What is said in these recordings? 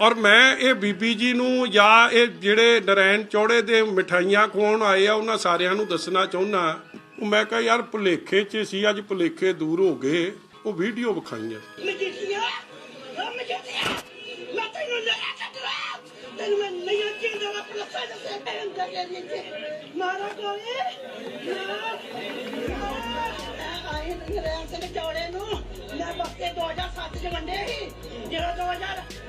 ਔਰ ਮੈਂ ਇਹ ਬੀਬੀ ਜੀ ਨੂੰ ਜਾਂ ਇਹ ਜਿਹੜੇ ਨਰੈਣ ਚੌੜੇ ਦੇ ਮਠਾਈਆਂ ਖਵਾਉਣ ਆਏ ਆ, ਉਹਨਾਂ ਸਾਰਿਆਂ ਨੂੰ ਦੱਸਣਾ ਚਾਹੁੰਦਾ ਉਹ ਮੈਂ ਕਿਹਾ, ਯਾਰ, ਭੁਲੇਖੇ 'ਚ ਸੀ, ਅੱਜ ਭੁਲੇਖੇ ਦੂਰ ਹੋ ਗਏ। ਉਹ ਵੀਡੀਓ ਵਿਖਾਈਆਂ। ਮਜੀਠੀਆ ਉਹ ਮਜੀਠੀਆ ਮੈਂ ਤੈਨੂੰ ਲੈ ਕੇ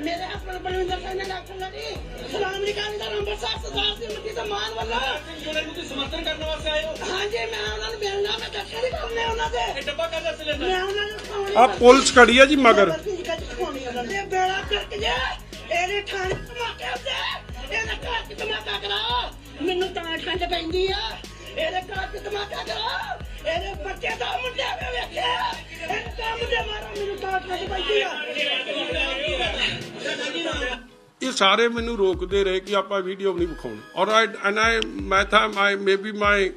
ਮੇਰੇ ਹਸਬੰਦ ਬਲਵਿੰਦਰ ਸਿੰਘ ਨੇ ਇਲੈਕਸ਼ਨ ਲੜੀ ਸਲਾਮ ਨਿਕਾਲੀ ਦਾ ਨੰਬਰ 7 ਸਰਦਾਰ ਦੀ ਮਿੱਟੀ ਦਾ ਮਾਨ ਵੱਲੋਂ। ਜੁੜੇ ਨੂੰ ਤੁਸੀਂ ਸਮਰਥਨ ਕਰਨ ਵਾਸਤੇ ਆਏ ਹੋ। ਹਾਂਜੀ ਮੈਂ ਉਹਨਾਂ ਨੂੰ ਮਿਲਣਾ ਮੈਂ ਦਰਸ਼ਨ ਹੀ ਕਰਨੇ ਉਹਨਾਂ ਦੇ। ਇਹ ਡੱਬਾ ਕਾਹਦਾ ਸਿਲੰਡਰ? ਮੈਂ ਉਹਨਾਂ ਨੂੰ ਖਾਣੀ ਆ। ਪੁਲਿਸ ਖੜੀ ਆ ਜੀ ਮਗਰ। ਤੇ ਬੇੜਾ ਕਰਕੇ ਜਾ ਇਹਦੇ ਠਾਣੇ ਧਮਾਕੇ ਉੱਤੇ ਇਹਦੇ ਘਰ ਚ ਧਮਾਕਾ ਕਰਾ ਮੈਨੂੰ ਤਾਂ ਠੰਡ ਪੈਂਦੀ ਆ। ਇਹਦੇ ਘਰ ਚ ਧਮਾਕਾ ਕਰਾ ਇਹਦੇ ਬੱਚੇ ਦਾ ਮੁੰਡੇ ਵੇਖਿਆ ਇਹ ਕੰਮ ਦੇ ਮਾਰਾ ਮੈਨੂੰ ਤਾਂ ਠੰਡ ਪੈਂਦੀ ਆ। ਇਹ ਸਾਰੇ ਮੈਨੂੰ ਰੋਕਦੇ ਰਹੇ ਕਿ ਆਪਾਂ ਵੀਡੀਓ ਨਹੀਂ ਵਿਖਾਉਣੀ। ਔਰ ਆਈ ਐਂਡ ਆਈ ਮੈਂ ਤਾਂ ਮਾਈ ਮੇਬੀ ਮਾਈ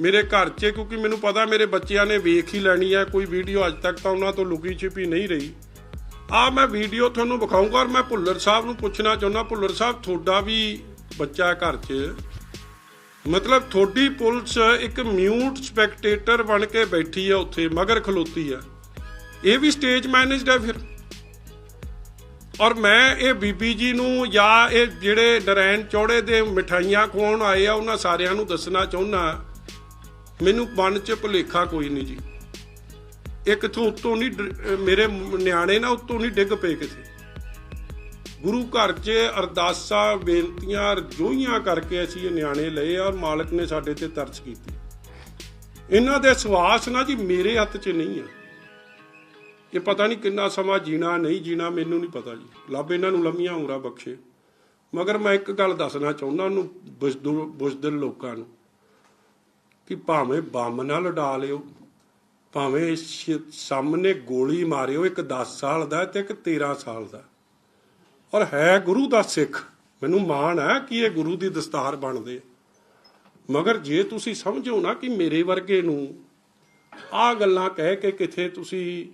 ਮੇਰੇ ਘਰ 'ਚ, ਕਿਉਂਕਿ ਮੈਨੂੰ ਪਤਾ ਮੇਰੇ ਬੱਚਿਆਂ ਨੇ ਵੇਖ ਹੀ ਲੈਣੀ ਹੈ ਕੋਈ ਵੀਡੀਓ ਅੱਜ ਤੱਕ ਤਾਂ ਉਹਨਾਂ ਤੋਂ ਲੁਕੀ ਛਿਪੀ ਨਹੀਂ ਰਹੀ। ਆ ਮੈਂ ਵੀਡੀਓ ਤੁਹਾਨੂੰ ਵਿਖਾਊਂਗਾ ਔਰ ਮੈਂ ਭੁੱਲਰ ਸਾਹਿਬ ਨੂੰ ਪੁੱਛਣਾ ਚਾਹੁੰਦਾ, ਭੁੱਲਰ ਸਾਹਿਬ, ਤੁਹਾਡਾ ਵੀ ਬੱਚਾ ਘਰ 'ਚ, ਮਤਲਬ ਤੁਹਾਡੀ ਪੁਲਿਸ ਇੱਕ ਮਿਊਟ ਸਪੈਕਟੇਟਰ ਬਣ ਕੇ ਬੈਠੀ ਹੈ ਉੱਥੇ, ਮਗਰ ਖਲੋਤੀ ਹੈ ਇਹ ਵੀ ਸਟੇਜ ਮੈਨੇਜਡ ਹੈ ਫਿਰ? ਔਰ ਮੈਂ ਇਹ ਬੀਬੀ ਜੀ ਨੂੰ ਜਾਂ ਇਹ ਜਿਹੜੇ ਨਰੈਣ ਚੌੜੇ ਦੇ ਮਠਾਈਆਂ ਖਵਾਉਣ ਆਏ ਆ, ਉਹਨਾਂ ਸਾਰਿਆਂ ਨੂੰ ਦੱਸਣਾ ਚਾਹੁੰਦਾ ਮੈਨੂੰ ਮਨ 'ਚ ਭੁਲੇਖਾ ਕੋਈ ਨਹੀਂ ਜੀ। ਇਹ ਕਿਥੋਂ ਉੱਤੋਂ ਨਹੀਂ ਮੇਰੇ ਨਿਆਣੇ ਨਾ ਉੱਤੋਂ ਨਹੀਂ ਡਿੱਗ ਪਏ ਕਿਤੇ। ਗੁਰੂ ਘਰ 'ਚ ਅਰਦਾਸਾਂ, ਬੇਨਤੀਆਂ, ਰਜੋਈਆਂ ਕਰਕੇ ਅਸੀਂ ਇਹ ਨਿਆਣੇ ਲਏ ਔਰ ਮਾਲਕ ਨੇ ਸਾਡੇ ਤੇ ਤਰਸ ਕੀਤੀ। ਇਹਨਾਂ ਦੇ ਸਵਾਸ ਨਾ ਜੀ ਮੇਰੇ ਹੱਥ 'ਚ ਨਹੀਂ ਆ। ਇਹ ਪਤਾ ਨਹੀਂ ਕਿੰਨਾ ਸਮਾਂ ਜੀਣਾ, ਨਹੀਂ ਜੀਣਾ, ਮੈਨੂੰ ਨਹੀਂ ਪਤਾ ਜੀ। ਲੱਭ ਇਹਨਾਂ ਨੂੰ ਲੰਮੀਆਂ ਉਮਰਾਂ ਬਖਸ਼ੇ। ਮਗਰ ਮੈਂ ਇੱਕ ਗੱਲ ਦੱਸਣਾ ਚਾਹੁੰਦਾ ਉਹਨੂੰ ਬੁਜ਼ਦਿਲ ਲੋਕਾਂ ਨੂੰ, ਕਿ ਭਾਵੇਂ ਬੰਮ ਨਾਲ ਉਡਾ ਲਿਓ, ਭਾਵੇਂ ਸਾਹਮਣੇ ਗੋਲੀ ਮਾਰਿਓ, ਇੱਕ 10 ਸਾਲ ਦਾ ਤੇ ਇੱਕ 13 ਸਾਲ ਦਾ। ਔਰ ਹੈ ਗੁਰੂ ਦਾ ਸਿੱਖ। ਮੈਨੂੰ ਮਾਣ ਹੈ ਕਿ ਇਹ ਗੁਰੂ ਦੀ ਦਸਤਾਰ ਬਣਦੇ ਮਗਰ ਜੇ ਤੁਸੀਂ ਸਮਝੋ ਨਾ ਕਿ ਮੇਰੇ ਵਰਗੇ ਨੂੰ ਆ ਗੱਲਾਂ ਕਹਿ ਕੇ ਕਿਥੇ ਤੁਸੀਂ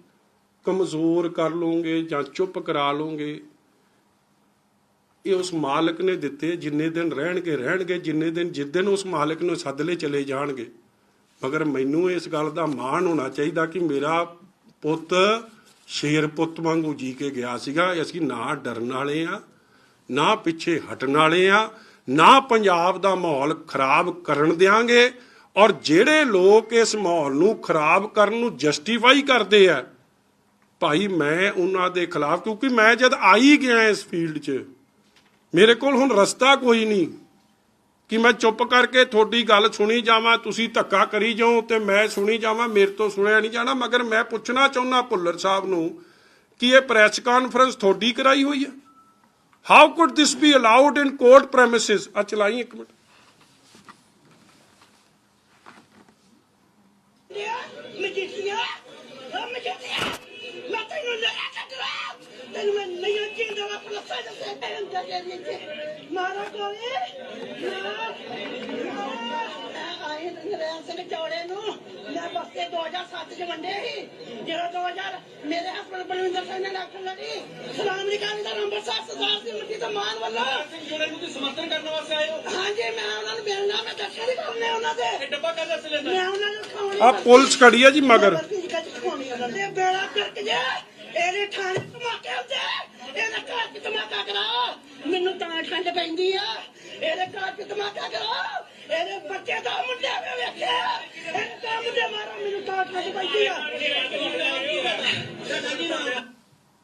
ਕਮਜ਼ੋਰ ਕਰ ਲਓਗੇ ਜਾਂ ਚੁੱਪ ਕਰਾ ਲਓਗੇ ਇਹ ਉਸ ਮਾਲਕ ਨੇ ਦਿੱਤੇ, ਜਿੰਨੇ ਦਿਨ ਰਹਿਣਗੇ ਰਹਿਣਗੇ। ਜਿੰਨੇ ਦਿਨ ਜਿੱਦਨ ਉਸ ਮਾਲਕ ਨੂੰ ਸੱਦਲੇ ਚਲੇ ਜਾਣਗੇ। ਮਗਰ ਮੈਨੂੰ ਇਸ ਗੱਲ ਦਾ ਮਾਣ ਹੋਣਾ ਚਾਹੀਦਾ ਕਿ ਮੇਰਾ ਪੁੱਤ ਸ਼ੇਰ ਪੁੱਤ ਵਾਂਗੂ ਜੀ ਕੇ ਗਿਆ ਸੀਗਾ। ਅਸੀਂ ਨਾ ਡਰਨ ਵਾਲੇ ਆ, ਨਾ ਪਿੱਛੇ ਹਟਣ ਵਾਲੇ ਆ, ਨਾ ਪੰਜਾਬ ਦਾ ਮਾਹੌਲ ਖਰਾਬ ਕਰਨ ਦਿਆਂਗੇ। ਔਰ ਜਿਹੜੇ ਲੋਕ ਇਸ ਮਾਹੌਲ ਨੂੰ ਖਰਾਬ ਕਰਨ ਨੂੰ ਜਸਟੀਫਾਈ ਕਰਦੇ ਆ ਭਾਈ ਮੈਂ ਉਹਨਾਂ ਦੇ ਖਿਲਾਫ, ਕਿਉਂਕਿ ਮੈਂ ਜਦ ਆਈ ਗਿਆ ਇਸ ਫੀਲਡ 'ਚ, ਮੇਰੇ ਕੋਲ ਹੁਣ ਰਸਤਾ ਕੋਈ ਨਹੀਂ ਕਿ ਮੈਂ ਚੁੱਪ ਕਰਕੇ ਤੁਹਾਡੀ ਗੱਲ ਸੁਣੀ ਜਾਵਾਂ, ਤੁਸੀਂ ਧੱਕਾ ਕਰੀ ਜਾਓ ਤੇ ਮੈਂ ਸੁਣੀ ਜਾਵਾਂ, ਮੇਰੇ ਤੋਂ ਸੁਣਿਆ ਨਹੀਂ ਜਾਣਾ, ਮਗਰ ਮੈਂ ਪੁੱਛਣਾ ਚਾਹੁੰਦਾ ਭੁੱਲਰ ਸਾਹਿਬ ਨੂੰ ਕਿ ਇਹ ਪ੍ਰੈਸ ਕਾਨਫਰੰਸ ਤੁਹਾਡੀ ਕਰਾਈ ਹੋਈ ਹੈ? How could this be allowed in court premises ਆ ਚਲਾਈ ਇੱਕ ਮਿੰਟ। ਮਜੀਠੀਆ ਉਹ ਮਜੀਠੀਆ ਮੈਂ ਤੈਨੂੰ ਲੈ ਕੇ ਕਰਾ ਤੈਨੂੰ ਮੈਂ ਨਹੀਂ ਚੀਂਦਾ ਵਾ ਪਲੱਸਾਂ ਦੇ ਸੇ ਪੈਣ ਦਾ ਕੇ ਦਿੱਤੇ ਮਾਰਾ ਕੋਲੇ ਨਾ ਆਏ ਨਹੀਂ ਰਹਿਣ ਤੇ ਚੌੜੇ ਨੂੰ। ਮੈਂ ਬਸਤੇ 2007 ਚ ਵੰਡੇ ਸੀ। ਜਿਹੜਾ 2000 ਮੇਰੇ ਹਸਬੰਦ ਬਲਵਿੰਦਰ ਸਿੰਘ ਨੇ ਇਲੈਕਸ਼ਨ ਲੜੀ ਸਲਾਮ ਨਿਕਾਲੀ ਦਾ ਨੰਬਰ 7 ਸਰਦਾਰ ਦੀ ਮਿੱਟੀ ਦਾ ਮਾਨ ਵੱਲੋਂ। ਜੁੜੇ ਨੂੰ ਤੁਸੀਂ ਸਮਰਥਨ ਕਰਨ ਵਾਸਤੇ ਆਏ ਹੋ? ਹਾਂਜੀ ਮੈਂ ਉਹਨਾਂ ਨੂੰ ਮਿਲਣਾ ਮੈਂ ਦਰਸ਼ਨ ਹੀ ਕਰਨੇ ਉਹਨਾਂ ਦੇ। ਇਹ ਡੱਬਾ ਕਾਹਦਾ ਸਿਲੰਡਰ ਮੈਂ ਉਹਨਾਂ ਨੂੰ ਖਾਣੀ ਆ ਪੁਲਿਸ ਖੜੀ ਆ ਜੀ ਮਗਰ। ਤੇ ਬੇੜਾ ਕਰਕੇ ਜਾ। ਇਹਦੇ ਠਾਣੇ ਧਮਾਕੇ ਉੱਤੇ ਇਹਦੇ ਘਰ ਚ ਧਮਾਕਾ ਕਰਾ ਮੈਨੂੰ ਤਾਂ ਠੰਡ ਪੈਂਦੀ ਆ। ਇਹਦੇ ਘਰ ਚ ਧਮਾਕਾ ਕਰਾ ਇਹਦੇ ਬੱਚੇ ਦਾ ਮੁੰਡੇ ਵੇ ਵੇਖਿਆ ਇਹ ਕੰਮ ਦੇ ਮਾਰਾ, ਮੈਨੂੰ ਤਾਂ ਠੰਡ ਪੈਂਦੀ ਆ।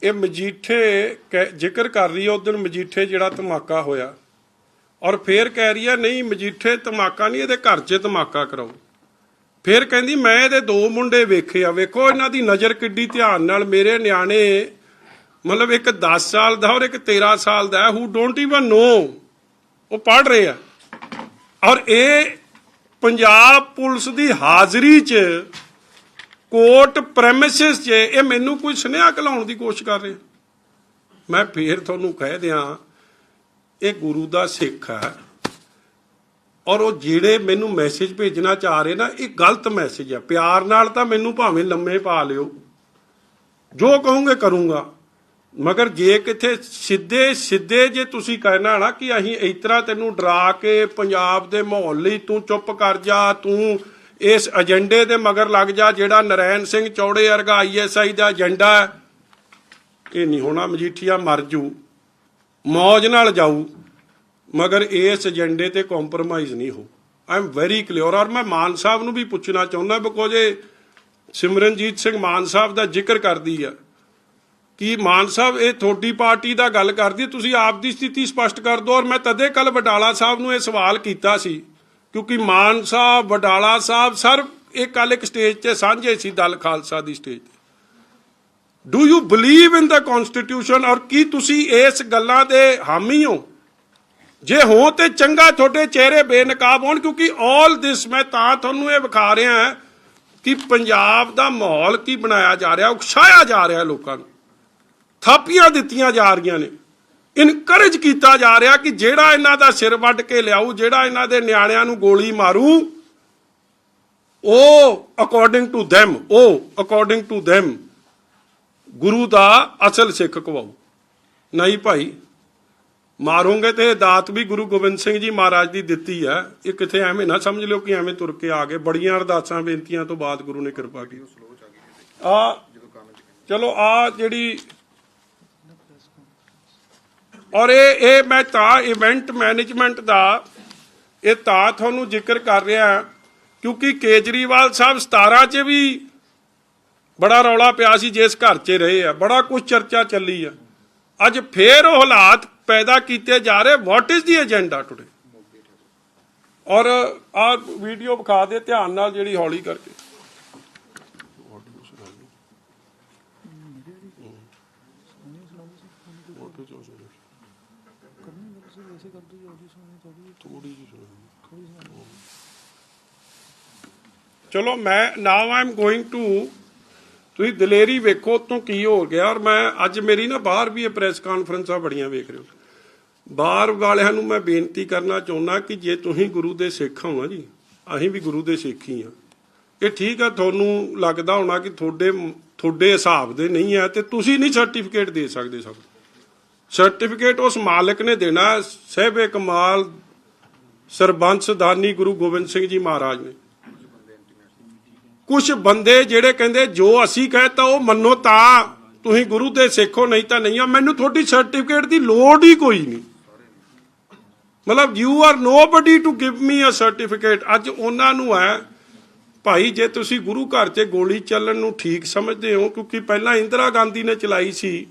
ਇਹ ਮਜੀਠੇ ਕਹਿ- ਜ਼ਿਕਰ ਕਰ ਰਹੀ ਹੈ ਉਦੋਂ ਮਜੀਠੇ ਜਿਹੜਾ ਧਮਾਕਾ ਹੋਇਆ। ਔਰ ਫੇਰ ਕਹਿ ਰਹੀ ਹੈ ਨਹੀਂ, ਮਜੀਠੇ ਧਮਾਕਾ ਨਹੀਂ, ਇਹਦੇ ਘਰ 'ਚ ਧਮਾਕਾ ਕਰਾਓ। ਫਿਰ ਕਹਿੰਦੀ, ਮੈਂ ਇਹਦੇ ਦੋ ਮੁੰਡੇ ਵੇਖੇ ਆ। ਵੇਖੋ, ਇਹਨਾਂ ਦੀ ਨਜ਼ਰ ਕਿੱਡੀ ਧਿਆਨ ਨਾਲ। ਮੇਰੇ ਨਿਆਣੇ, ਮਤਲਬ ਇੱਕ 10 ਸਾਲ ਦਾ ਔਰ ਇੱਕ 13 ਸਾਲ ਦਾ। ਹੂ ਡੋਂਟ ਇਵਨ ਨੋ ਉਹ ਪੜ ਰਹੇ ਆ। ਔਰ ਇਹ ਪੰਜਾਬ ਪੁਲਿਸ ਦੀ ਹਾਜ਼ਰੀ 'ਚ, ਕੋਰਟ ਪ੍ਰੈਮਿਸਿਸ 'ਚ, ਇਹ ਮੈਨੂੰ ਕੋਈ ਸੁਨੇਹਾ ਕਲਾਉਣ ਦੀ ਕੋਸ਼ਿਸ਼ ਕਰ ਰਿਹਾ। ਮੈਂ ਫੇਰ ਤੁਹਾਨੂੰ ਕਹਿ ਦਿਆਂ, ਇਹ ਗੁਰੂ ਦਾ ਸਿੱਖ ਹੈ ਔਰ ਉਹ ਜਿਹੜੇ ਮੈਨੂੰ ਮੈਸੇਜ ਭੇਜਣਾ ਚਾਹ ਰਹੇ ਨਾ, ਇਹ ਗਲਤ ਮੈਸੇਜ ਹੈ ਪਿਆਰ ਨਾਲ ਤਾਂ ਮੈਨੂੰ ਭਾਵੇਂ ਲੰਮੇ ਪਾ ਲਿਓ। ਜੋ ਕਹੋਗੇ ਕਰੂੰਗਾ। ਮਗਰ ਜੇ ਕਿਥੇ ਸਿੱਧੇ ਸਿੱਧੇ ਜੇ ਤੁਸੀਂ ਕਹਿਣਾ ਨਾ ਕਿ ਅਸੀਂ ਇਸ ਤਰ੍ਹਾਂ ਤੈਨੂੰ ਡਰਾ ਕੇ ਪੰਜਾਬ ਦੇ ਮਾਹੌਲ ਲਈ ਤੂੰ ਚੁੱਪ ਕਰ ਜਾ, ਤੂੰ ਇਸ ਏਜੰਡੇ ਦੇ ਮਗਰ ਲੱਗ ਜਾ, ਜਿਹੜਾ ਨਰੈਣ ਸਿੰਘ ਚੌੜੇ ਵਰਗਾ ਆਈਐਸਆਈ ਦਾ ਏਜੰਡਾ ਇਹ ਨਹੀਂ ਹੋਣਾ ਮਜੀਠੀਆ ਮਰ ਜੂ। ਮੌਜ ਨਾਲ ਜਾਊ। ਮਗਰ ਇਸ ਏਜੰਡੇ ਤੇ ਕੰਪਰੋਮਾਈਜ਼ ਨਹੀਂ ਹੋ। ਆਈ ਐਮ ਵੈਰੀ ਕਲੀਅਰ ਔਰ ਮੈਂ ਮਾਨ ਸਾਹਿਬ ਨੂੰ ਵੀ ਪੁੱਛਣਾ ਚਾਹੁੰਦਾ ਬਿਕੋਜ਼ ਇਹ ਸਿਮਰਨਜੀਤ ਸਿੰਘ ਮਾਨ ਸਾਹਿਬ ਦਾ ਜ਼ਿਕਰ ਕਰਦੀ ਆ। ਕਿ ਮਾਨ ਸਾਹਿਬ, ਇਹ ਤੁਹਾਡੀ ਪਾਰਟੀ ਦਾ ਗੱਲ ਕਰਦੀ ਤੁਸੀਂ ਆਪ ਦੀ ਸਥਿਤੀ ਸਪਸ਼ਟ ਕਰ ਦਿਓ, ਔਰ ਮੈਂ ਤਦੇ ਕੱਲ ਵਡਾਲਾ ਸਾਹਿਬ ਨੂੰ ਇਹ ਸਵਾਲ ਕੀਤਾ ਸੀ, ਕਿਉਂਕਿ ਮਾਨ ਸਾਹਿਬ, ਵਡਾਲਾ ਸਾਹਿਬ ਸਰ, ਇਹ ਕੱਲ ਇੱਕ ਸਟੇਜ ਤੇ ਸਾਂਝੇ ਸੀ, ਦਲ ਖਾਲਸਾ ਦੀ ਸਟੇਜ ਤੇ। Do you believe in the constitution ਔਰ ਕੀ ਤੁਸੀਂ ਇਸ ਗੱਲਾਂ ਦੇ ਹਾਮੀ ਹੋ? ਜੇ ਹੋ ਤੇ ਚੰਗਾ ਤੁਹਾਡੇ ਚਿਹਰੇ ਬੇਨਕਾਬ ਹੋਣ, ਕਿਉਂਕਿ 올 ਦਿਸ ਮੈਂ ਤਾਂ ਤੁਹਾਨੂੰ ਇਹ ਵਿਖਾ ਰਿਹਾ ਕਿ ਪੰਜਾਬ ਦਾ ਮਾਹੌਲ ਕੀ ਬਣਾਇਆ ਜਾ ਰਿਹਾ, ਉਕਸਾਇਆ ਜਾ ਰਿਹਾ ਲੋਕਾਂ ਨੂੰ। ਥਾਪੀਆਂ ਦਿੱਤੀਆਂ ਜਾ ਰਹੀਆਂ ਨੇ। ਇਨਕਰੇਜ ਕੀਤਾ ਜਾ ਰਿਹਾ ਕਿ ਜਿਹੜਾ ਇਹਨਾਂ ਦਾ ਸਿਰ ਵੱਢ ਕੇ ਲਿਆਊ, ਜਿਹੜਾ ਇਹਨਾਂ ਦੇ ਨਿਆਣਿਆਂ ਨੂੰ ਗੋਲੀ ਮਾਰੂ, ਉਹ ਅਕੋਰਡਿੰਗ ਟੂ them, ਉਹ ਅਕੋਰਡਿੰਗ ਟੂ them, ਗੁਰੂ ਦਾ ਅਸਲ ਸਿੱਖ ਕਵਾਉ ਨਹੀਂ ਭਾਈ ਮਾਰੋਗੇ ਤੇ ਇਹ ਦਾਤ ਵੀ ਗੁਰੂ ਗੋਬਿੰਦ ਸਿੰਘ ਜੀ ਮਹਾਰਾਜ ਦੀ ਦਿੱਤੀ ਹੈ ਇਹ ਕਿਥੇ ਐਵੇਂ ਨਾ ਸਮਝ ਲਿਓ ਕਿ ਐਵੇਂ ਤੁਰ ਕੇ ਆ ਗਏ। ਬੜੀਆਂ ਅਰਦਾਸਾਂ, ਬੇਨਤੀਆਂ ਤੋਂ ਬਾਅਦ ਗੁਰੂ ਨੇ ਕਿਰਪਾ ਕੀਤੀ। ਆ, ਚਲੋ ਆ ਜਿਹੜੀ ਔਰ ਇਹ ਇਹ ਮੈਂ ਤਾਂ ਇਵੈਂਟ ਮੈਨੇਜਮੈਂਟ ਦਾ ਇਹ ਤਾਂ ਤੁਹਾਨੂੰ ਜ਼ਿਕਰ ਕਰ ਰਿਹਾ ਕਿਉਂਕਿ ਕੇਜਰੀਵਾਲ ਸਾਹਿਬ 17 ਚ ਵੀ ਬੜਾ ਰੌਲਾ ਪਿਆ ਸੀ, ਜਿਸ ਘਰ 'ਚ ਰਹੇ ਆ। ਬੜਾ ਕੁਝ ਚਰਚਾ ਚੱਲੀ ਆ। ਅੱਜ ਫੇਰ ਉਹ ਹਾਲਾਤ ਪੈਦਾ ਕੀਤੇ ਜਾ ਰਹੇ what is the agenda today ਔਰ ਆ ਵੀਡੀਓ ਵਿਖਾ ਦੇ, ਧਿਆਨ ਨਾਲ ਜਿਹੜੀ ਹੌਲੀ ਕਰਕੇ। ਚਲੋ ਮੈਂ ਨਾਓ ਆਈ ਗੋਇੰਗ ਟੂ ਤੁਸੀਂ ਦਲੇਰੀ ਵੇਖੋ ਤੋਂ ਕੀ ਹੋ ਗਿਆ, ਔਰ ਮੈਂ, ਅੱਜ ਮੇਰੀ ਨਾ ਬਾਹਰ ਵੀ ਇਹ ਪ੍ਰੈਸ ਕਾਨਫਰੰਸਾਂ ਬੜੀਆਂ ਵੇਖ ਰਹੇ ਹੋ। ਬਾਹਰ ਵਾਲਿਆਂ ਨੂੰ ਮੈਂ ਬੇਨਤੀ ਕਰਨਾ ਚਾਹੁੰਦਾ ਕਿ ਜੇ ਤੁਸੀਂ ਗੁਰੂ ਦੇ ਸਿੱਖ ਹੋ ਜੀ ਅਸੀਂ ਵੀ ਗੁਰੂ ਦੇ ਸਿੱਖ ਹੀ ਆ ਇਹ ਠੀਕ ਆ ਤੁਹਾਨੂੰ ਲੱਗਦਾ ਹੋਣਾ ਕਿ ਤੁਹਾਡੇ ਤੁਹਾਡੇ ਹਿਸਾਬ ਦੇ ਨਹੀਂ ਆ ਤੇ ਤੁਸੀਂ ਨਹੀਂ ਸਰਟੀਫਿਕੇਟ ਦੇ ਸਕਦੇ ਸਭ ਸਰਟੀਫਿਕੇਟ ਉਸ ਮਾਲਕ ਨੇ ਦੇਣਾ ਹੈ, ਸਹਿਬੇ ਕਮਾਲ ਸਰਬੰਸ ਦਾਨੀ ਗੁਰੂ ਗੋਬਿੰਦ ਸਿੰਘ ਜੀ ਮਹਾਰਾਜ ਨੇ। ਕੁਝ ਬੰਦੇ ਜਿਹੜੇ ਕਹਿੰਦੇ ਜੋ ਅਸੀਂ ਕਹਤਾ ਉਹ ਮੰਨੋ ਤਾਂ ਤੁਸੀਂ ਗੁਰੂ ਦੇ ਸਿੱਖੋ ਨਹੀਂ ਤਾਂ ਨਹੀਂ ਆ। ਮੈਨੂੰ ਤੁਹਾਡੀ ਸਰਟੀਫਿਕੇਟ ਦੀ ਲੋੜ ਹੀ ਕੋਈ ਨਹੀਂ। ਮਤਲਬ you are nobody to give me a certificate ਅੱਜ ਉਹਨਾਂ ਨੂੰ ਹੈ, ਭਾਈ, ਜੇ ਤੁਸੀਂ ਗੁਰੂ ਘਰ 'ਚ ਗੋਲੀ ਚੱਲਣ ਨੂੰ ਠੀਕ ਸਮਝਦੇ ਹੋ, ਕਿਉਂਕਿ ਪਹਿਲਾਂ ਇੰਦਰਾ ਗਾਂਧੀ ਨੇ ਚਲਾਈ ਸੀ,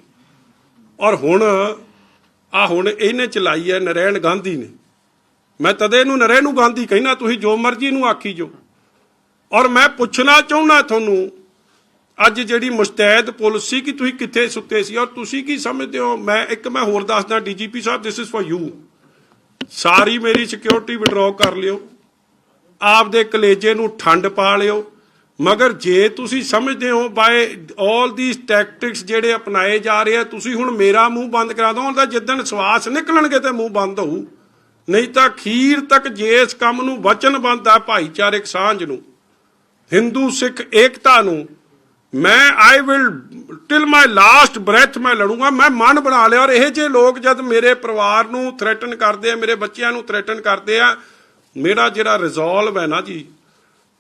ਔਰ ਹੁਣ ਆ ਹੁਣ ਇਹਨੇ ਚਲਾਈ ਹੈ ਨਰੈਣ ਗਾਂਧੀ ਨੇ। ਮੈਂ ਤਦੇ ਇਹਨੂੰ ਨਰੈਣ ਗਾਂਧੀ ਕਹਿਣਾ, ਤੁਸੀਂ ਜੋ ਮਰਜ਼ੀ ਨੂੰ ਆਖੀ ਜੋ ਔਰ ਮੈਂ ਪੁੱਛਣਾ ਚਾਹੁੰਦਾ ਤੁਹਾਨੂੰ, ਅੱਜ ਜਿਹੜੀ ਮੁਸਤੈਦ ਪੁਲਿਸ ਸੀ ਕਿ ਤੁਸੀਂ ਕਿੱਥੇ ਸੁੱਤੇ ਸੀ, ਔਰ ਤੁਸੀਂ ਕੀ ਸਮਝਦੇ ਹੋ? ਮੈਂ ਇੱਕ ਮੈਂ ਹੋਰ ਦੱਸਦਾ, ਡੀਜੀਪੀ ਸਾਹਿਬ ਦਿਸ ਇਜ਼ ਫॉर ਯੂ ਸਾਰੀ ਮੇਰੀ ਸਿਕਿਉਰਿਟੀ ਵਿਡਰਾਅ ਕਰ ਲਿਓ। ਆਪਦੇ ਕਲੇਜੇ ਨੂੰ ਠੰਡ ਪਾ ਲਿਓ। ਮਗਰ ਜੇ ਤੁਸੀਂ ਸਮਝਦੇ ਹੋ ਬਾਏ 올 ਥੀਸ ਟੈਕਟਿਕਸ ਜਿਹੜੇ ਅਪਣਾਏ ਜਾ ਰਹੇ ਆ, ਤੁਸੀਂ ਹੁਣ ਮੇਰਾ ਮੂੰਹ ਬੰਦ ਕਰਾ ਦੋ ਤਾਂ ਜਿੱਦਣ ਸਵਾਸ ਨਿਕਲਣਗੇ ਤੇ ਮੂੰਹ ਬੰਦ ਹੋਊ। ਨਹੀਂ ਤਾਂ ਖੀਰ ਤੱਕ ਜੇ ਇਸ ਕੰਮ ਨੂੰ ਵਚਨਬੰਦ ਆ ਭਾਈਚਾਰਕ ਸਾਂਝ ਨੂੰ, ਹਿੰਦੂ ਸਿੱਖ ਏਕਤਾ ਨੂੰ ਮੈਂ I will till my last breath ਮੈਂ ਲੜੂੰਗਾ, ਮੈਂ ਮਨ ਬਣਾ ਲਿਆ ਔਰ ਇਹ ਜੇ ਲੋਕ ਜਦ ਮੇਰੇ ਪਰਿਵਾਰ ਨੂੰ ਥ੍ਰੈਟਨ ਕਰਦੇ ਆ, ਮੇਰੇ ਬੱਚਿਆਂ ਨੂੰ ਥ੍ਰੈਟਨ ਕਰਦੇ ਆ, ਮੇਰਾ ਜਿਹੜਾ ਰਿਜ਼ੋਲਵ ਹੈ ਨਾ ਜੀ,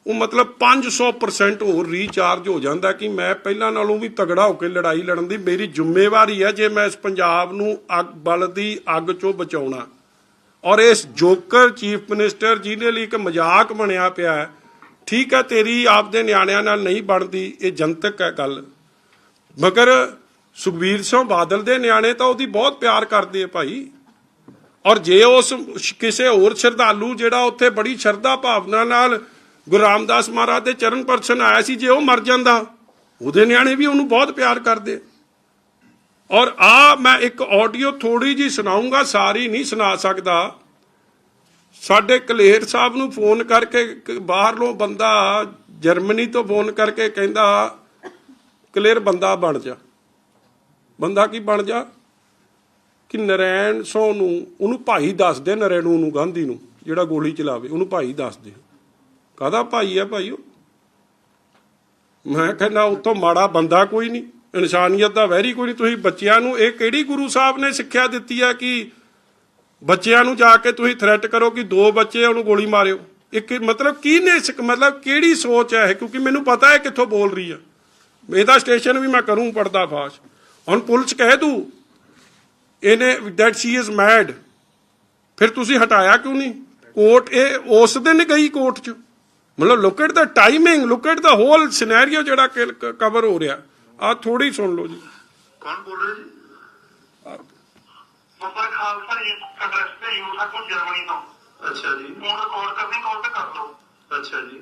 ਉਹ ਮਤਲਬ 500% ਹੋਰ ਰੀਚਾਰਜ ਹੋ ਜਾਂਦਾ ਕਿ ਮੈਂ ਪਹਿਲਾਂ ਨਾਲੋਂ ਵੀ ਤਗੜਾ ਹੋ ਕੇ ਲੜਾਈ ਲੜਨ ਦੀ ਮੇਰੀ ਜ਼ਿੰਮੇਵਾਰੀ ਹੈ ਜੇ ਮੈਂ ਇਸ ਪੰਜਾਬ ਨੂੰ ਅੱਗ, ਬਲ ਦੀ ਅੱਗ ਚੋਂ ਬਚਾਉਣਾ। ਔਰ ਇਸ ਜੋਕਰ ਚੀਫ ਮਿਨਿਸਟਰ ਜਿਹਦੇ ਲਈ ਇੱਕ ਮਜ਼ਾਕ ਬਣਿਆ ਪਿਆ ਹੈ। ਠੀਕ ਹੈ ਤੇਰੀ ਆਪਦੇ ਨਿਆਣਿਆਂ ਨਾਲ ਨਹੀਂ ਬਣਦੀ, ਇਹ ਜਨਤਕ ਹੈ ਗੱਲ। ਮਗਰ ਸੁਖਬੀਰ ਸਿੰਘ ਬਾਦਲ ਦੇ ਨਿਆਣੇ ਤਾਂ ਉਹਦੀ ਬਹੁਤ ਪਿਆਰ ਕਰਦੇ ਆ ਭਾਈ। ਔਰ ਜੇ ਉਸ ਕਿਸੇ ਹੋਰ ਸ਼ਰਧਾਲੂ ਜਿਹੜਾ ਉੱਥੇ ਬੜੀ ਸ਼ਰਧਾ ਭਾਵਨਾ ਨਾਲ ਗੁਰੂ ਰਾਮਦਾਸ ਮਹਾਰਾਜ ਦੇ ਚਰਨ ਪਰਸ਼ਨ ਆਇਆ ਸੀ, ਜੇ ਉਹ ਮਰ ਜਾਂਦਾ, ਉਹਦੇ ਨਿਆਣੇ ਵੀ ਉਹਨੂੰ ਬਹੁਤ ਪਿਆਰ ਕਰਦੇ। ਔਰ ਆ ਮੈਂ ਇੱਕ ਆਡੀਓ ਥੋੜੀ ਜੀ ਸੁਣਾਉਂਗਾ, ਸਾਰੀ ਨਹੀਂ ਸੁਣਾ ਸਕਦਾ। ਸਾਡੇ ਕਲੇਰ ਸਾਹਿਬ ਨੂੰ ਫੋਨ ਕਰਕੇ ਇੱਕ ਬਾਹਰਲੋਂ ਬੰਦਾ ਜਰਮਨੀ ਤੋਂ ਫੋਨ ਕਰਕੇ ਕਹਿੰਦਾ, ਕਲੇਰ ਬੰਦਾ ਬਣ ਜਾ। ਬੰਦਾ ਕੀ ਬਣ ਜਾ? ਕਿ ਨਰੈਣ ਸੋ ਨੂੰ, ਉਹਨੂੰ ਭਾਈ ਦੱਸਦੇ ਨਰੈਣੂ ਨੂੰ ਗਾਂਧੀ ਨੂੰ, ਜਿਹੜਾ ਗੋਲੀ ਚਲਾਵੇ, ਉਹਨੂੰ ਭਾਈ ਦੱਸ ਦੇ। ਕਾਹਦਾ ਭਾਈ ਆ ਭਾਈ ਉਹ? ਮੈਂ ਕਹਿੰਦਾ ਉਤੋਂ ਮਾੜਾ ਬੰਦਾ ਕੋਈ ਨਹੀਂ, ਇਨਸਾਨੀਅਤ ਦਾ ਵੈਰੀ ਕੋਈ ਨਹੀਂ। ਤੁਸੀਂ ਬੱਚਿਆਂ ਨੂੰ ਇਹ ਕਿਹੜੀ ਗੁਰੂ ਸਾਹਿਬ ਨੇ ਸਿੱਖਿਆ ਦਿੱਤੀ ਹੈ ਕਿ ਬੱਚਿਆਂ ਨੂੰ ਜਾ ਕੇ ਤੁਸੀਂ ਥ੍ਰੈਟ ਕਰੋ ਕਿ ਦੋ ਬੱਚੇ ਉਹਨੂੰ ਗੋਲੀ ਮਾਰਿਓ। ਇੱਕ ਮਤਲਬ ਕੀ ਨੇ ਮਤਲਬ ਕਿਹੜੀ ਸੋਚ ਹੈ ਕਿਉਂਕਿ ਮੈਨੂੰ ਪਤਾ ਹੈ ਕਿੱਥੋਂ ਬੋਲ ਰਹੀ ਆ। ਇਹਦਾ ਸਟੇਸ਼ਨ ਵੀ ਮੈਂ ਕਰੂੰ ਪਰਦਾ ਫਾਸ਼। ਹੁਣ ਪੁਲਿਸ ਕਹਿ ਦੂ, ਇਹਨੇ ਦੈਟ ਸ਼ੀ ਇਜ਼ ਮੈਡ ਫਿਰ ਤੁਸੀਂ ਹਟਾਇਆ ਕਿਉਂ ਨਹੀਂ? ਕੋਰਟ ਇਹ ਉਸ ਦਿਨ ਗਈ ਕੋਰਟ 'ਚ। ਮਤਲਬ look at the timing look at the whole scenario ਜਿਹੜਾ ਕਵਰ ਹੋ ਰਿਹਾ। ਆ ਥੋੜੀ ਸੁਣ ਲਓ ਜੀ। ਕੌਣ ਬੋਲ ਰਹੇ ਜੀ? ਮੁੰਬਈ ਖਾਲਸਾ ਜੀ ਐਡਰੈਸ ਤੇ ਯੂਸਾ ਕੋਲ ਜਰਮਨੀ ਤੋਂ। ਅੱਛਾ ਜੀ। ਫੋਨ ਰਿਕਾਰਡ ਕਰਨੀ ਕਾਲ ਤੇ ਕਰ ਲਓ। ਅੱਛਾ ਜੀ।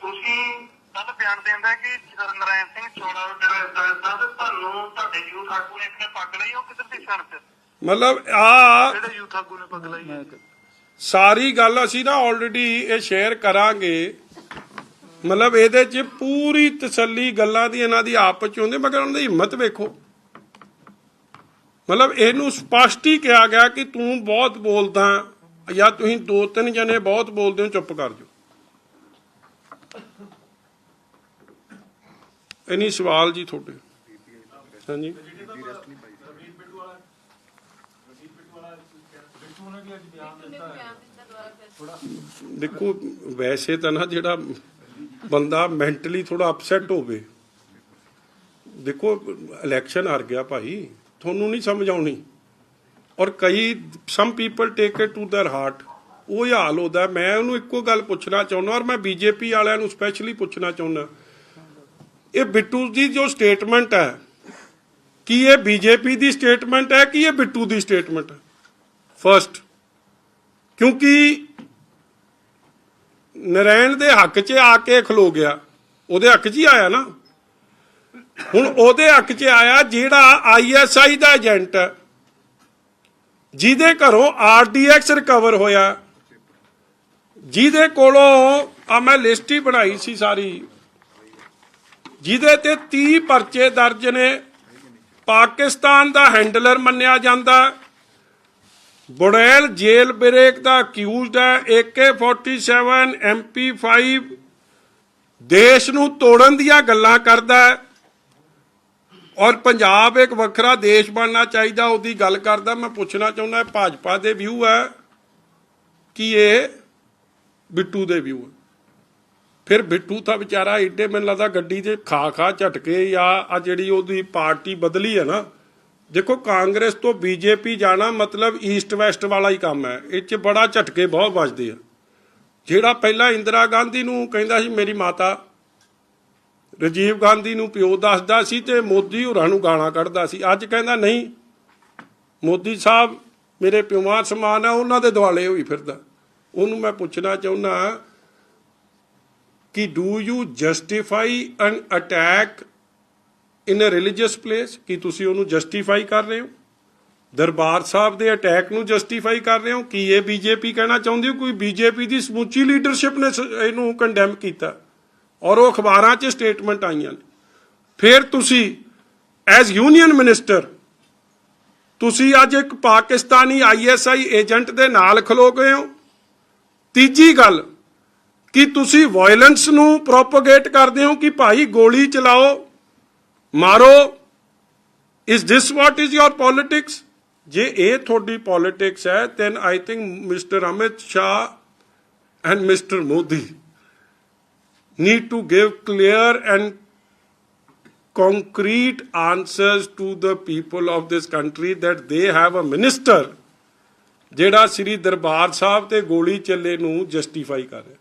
ਤੁਸੀਂ ਕੱਲ ਬਿਆਨ ਦਿੰਦਾ ਕਿ ਨਰਾਇਣ ਸਿੰਘ ਚੋੜਾ ਜਿਹੜਾ ਇਦਾਂ ਇਦਾਂ ਤੇ ਤੁਹਾਨੂੰ ਤੁਹਾਡੇ ਯੂਥ ਆਗੂ ਨੇ ਇੱਕ ਨੇ ਪੱਗ ਲਈ ਉਹ ਕਿੱਧਰ ਦੀ ਸਣ ਤੇ? ਮਤਲਬ ਆ ਜਿਹੜੇ ਯੂਥ ਆਗੂ ਨੇ ਪੱਗ ਲਈ ਹੈ? ਸਾਰੀ ਗੱਲ ਅਸੀਂ ਨਾ ਆਲਰੇਡੀ ਇਹ ਸ਼ੇਅਰ ਕਰਾਂਗੇ। ਮਤਲਬ ਇਹਦੇ 'ਚ ਪੂਰੀ ਤਸੱਲੀ ਗੱਲਾਂ ਦੀ ਇਹਨਾਂ ਦੀ ਆਪਸ 'ਚ ਹੁੰਦੀ ਮਗਰ ਉਹਨਾਂ ਦੀ ਹਿੰਮਤ ਵੇਖੋ। ਮਤਲਬ ਇਹਨੂੰ ਸਪਸ਼ਟ ਹੀ ਕਿਹਾ ਗਿਆ ਕਿ ਤੂੰ ਬਹੁਤ ਬੋਲਦਾ ਜਾਂ ਤੁਸੀਂ ਦੋ ਤਿੰਨ ਜਣੇ ਬਹੁਤ ਬੋਲਦੇ ਹੋ, ਚੁੱਪ ਕਰ ਜਾਓ। ਇਨੀ ਸਵਾਲ ਜੀ ਤੁਹਾਡੇ। ਹਾਂਜੀ। ਦੇਖੋ, ਵੈਸੇ ਤਾਂ ਨਾ ਜਿਹੜਾ ਬੰਦਾ ਮੈਂਟਲੀ ਥੋੜਾ ਅਪਸੈਟ ਹੋਵੇ। ਦੇਖੋ ਇਲੈਕਸ਼ਨ ਹਾਰ ਗਿਆ ਭਾਈ। ਤੁਹਾਨੂੰ ਨਹੀਂ ਸਮਝ ਆਉਣੀ ਔਰ ਕਈ some people take it to their heart ਉਹ ਹੀ ਹਾਲ ਹੁੰਦਾ ਮੈਂ ਉਹਨੂੰ ਇੱਕੋ ਗੱਲ ਪੁੱਛਣਾ ਚਾਹੁੰਦਾ ਔਰ ਮੈਂ ਬੀਜੇਪੀ ਵਾਲਿਆਂ ਨੂੰ ਸਪੈਸ਼ਲੀ ਪੁੱਛਣਾ ਚਾਹੁੰਦਾ ਇਹ ਬਿੱਟੂ ਦੀ ਜੋ ਸਟੇਟਮੈਂਟ ਹੈ ਕੀ ਇਹ ਬੀਜੇਪੀ ਦੀ ਸਟੇਟਮੈਂਟ ਹੈ ਕਿ ਇਹ ਬਿੱਟੂ ਦੀ ਸਟੇਟਮੈਂਟ ਹੈ ਫਰਸਟ ਕਿਉਂਕਿ ਨਰੈਣ ਦੇ ਹੱਕ 'ਚ ਆ ਕੇ ਖਲੋ ਗਿਆ ਉਹਦੇ ਹੱਕ 'ਚ ਹੀ ਆਇਆ ਨਾ ਹੁਣ ਉਹਦੇ ਹੱਕ 'ਚ ਆਇਆ ਜਿਹੜਾ ਆਈਐਸਆਈ ਦਾ ਏਜੰਟ ਜਿਹਦੇ ਘਰੋਂ ਆਰਡੀਐਕਸ ਰਿਕਵਰ ਹੋਇਆ। ਜਿਹਦੇ ਕੋਲੋਂ ਆ ਮੈਂ ਲਿਸਟ ਹੀ ਬਣਾਈ ਸੀ ਸਾਰੀ। ਜਿਹਦੇ ਤੇ 30 ਪਰਚੇ ਦਰਜ ਨੇ। ਪਾਕਿਸਤਾਨ ਦਾ ਹੈਂਡਲਰ ਮੰਨਿਆ ਜਾਂਦਾ। ਬੁੜੈਲ ਜੇਲ ਬ੍ਰੇਕ ਦਾ ਅਕਿਊਜ਼ਡ ਹੈ। AK47 MP5 ਦੇਸ਼ ਨੂੰ ਤੋੜਨ ਦੀਆਂ ਗੱਲਾਂ ਕਰਦਾ ਹੈ। ਔਰ ਪੰਜਾਬ ਇੱਕ ਵੱਖਰਾ ਦੇਸ਼ ਬਣਨਾ ਚਾਹੀਦਾ, ਉਹਦੀ ਗੱਲ ਕਰਦਾ, ਮੈਂ ਪੁੱਛਣਾ ਚਾਹੁੰਦਾ, ਭਾਜਪਾ ਦੇ ਵਿਊ ਹੈ ਕਿ ਇਹ ਬਿੱਟੂ ਦੇ ਵਿਊ ਹੈ? ਫਿਰ ਬਿੱਟੂ ਤਾਂ ਵਿਚਾਰਾ ਏਡੇ ਮੈਨੂੰ ਲੱਗਦਾ ਗੱਡੀ 'ਚ ਖਾ ਖਾ ਝਟਕੇ ਜਾਂ ਆ ਜਿਹੜੀ ਉਹਦੀ ਪਾਰਟੀ ਬਦਲੀ ਹੈ ਨਾ, ਦੇਖੋ ਕਾਂਗਰਸ ਤੋਂ ਬੀਜੇਪੀ ਜਾਣਾ ਮਤਲਬ ਈਸਟ ਵੈਸਟ ਵਾਲਾ ਹੀ ਕੰਮ ਹੈ, ਇਹ 'ਚ ਬੜਾ ਝਟਕੇ ਬਹੁਤ ਵੱਜਦੇ ਆ। ਜਿਹੜਾ ਪਹਿਲਾਂ ਇੰਦਰਾ ਗਾਂਧੀ ਨੂੰ ਕਹਿੰਦਾ ਸੀ, ਮੇਰੀ ਮਾਤਾ ਰਾਜੀਵ ਗਾਂਧੀ ਨੂੰ ਪਿਓ ਦੱਸਦਾ ਸੀ ਤੇ ਮੋਦੀ ਹੋਰਾਂ ਨੂੰ ਗਾਲਾਂ ਕੱਢਦਾ ਸੀ। ਅੱਜ ਕਹਿੰਦਾ, ਨਹੀਂ, ਮੋਦੀ ਸਾਹਿਬ ਮੇਰੇ ਪਿਓਾਂ ਸਮਾਨ ਆ, ਉਹਨਾਂ ਦੇ ਦੁਆਲੇ ਹੋਈ ਫਿਰਦਾ। ਉਹਨੂੰ ਮੈਂ ਪੁੱਛਣਾ ਚਾਹੁੰਦਾ ਕਿ do you justify an attack in a religious place ਕਿ ਤੁਸੀਂ ਉਹਨੂੰ ਜਸਟੀਫਾਈ ਕਰ ਰਹੇ ਹੋ? ਦਰਬਾਰ ਸਾਹਿਬ ਦੇ ਅਟੈਕ ਨੂੰ ਜਸਟੀਫਾਈ ਕਰ ਰਹੇ ਹੋ? ਕਿ ਇਹ ਬੀਜੇਪੀ ਕਹਿਣਾ ਚਾਹੁੰਦੇ ਹੋ? ਕੋਈ ਬੀਜੇਪੀ ਦੀ ਸਮੁੱਚੀ ਲੀਡਰਸ਼ਿਪ ਨੇ ਸ- ਇਹਨੂੰ ਕੰਡੈਮ ਕੀਤਾ। ਔਰ ਉਹ ਅਖਬਾਰਾਂ 'ਚ ਸਟੇਟਮੈਂਟ ਆਈਆਂ ਨੇ। ਫਿਰ ਤੁਸੀਂ ਐਜ਼ ਯੂਨੀਅਨ ਮਿਨਿਸਟਰ ਤੁਸੀਂ ਅੱਜ ਇੱਕ ਪਾਕਿਸਤਾਨੀ ਆਈਐਸਆਈ ਏਜੰਟ ਦੇ ਨਾਲ ਖਲੋ ਗਏ ਹੋ। ਤੀਜੀ ਗੱਲ, ਕਿ ਤੁਸੀਂ ਵਾਇਲੈਂਸ ਨੂੰ ਪ੍ਰੋਪਗੇਟ ਕਰਦੇ ਹੋ ਕਿ ਭਾਈ ਗੋਲੀ ਚਲਾਓ, ਮਾਰੋ? Is this what is your politics ਜੇ ਇਹ ਤੁਹਾਡੀ ਪੋਲਿਟਿਕਸ ਹੈ then I think mister Amit Shah and mister Modi need to give clear and concrete answers to the people of this country that they have a minister ਜਿਹੜਾ ਸ੍ਰੀ ਦਰਬਾਰ ਸਾਹਿਬ ਤੇ ਗੋਲੀ ਚੱਲੇ ਨੂੰ justify ਕਰ ਰਿਹਾ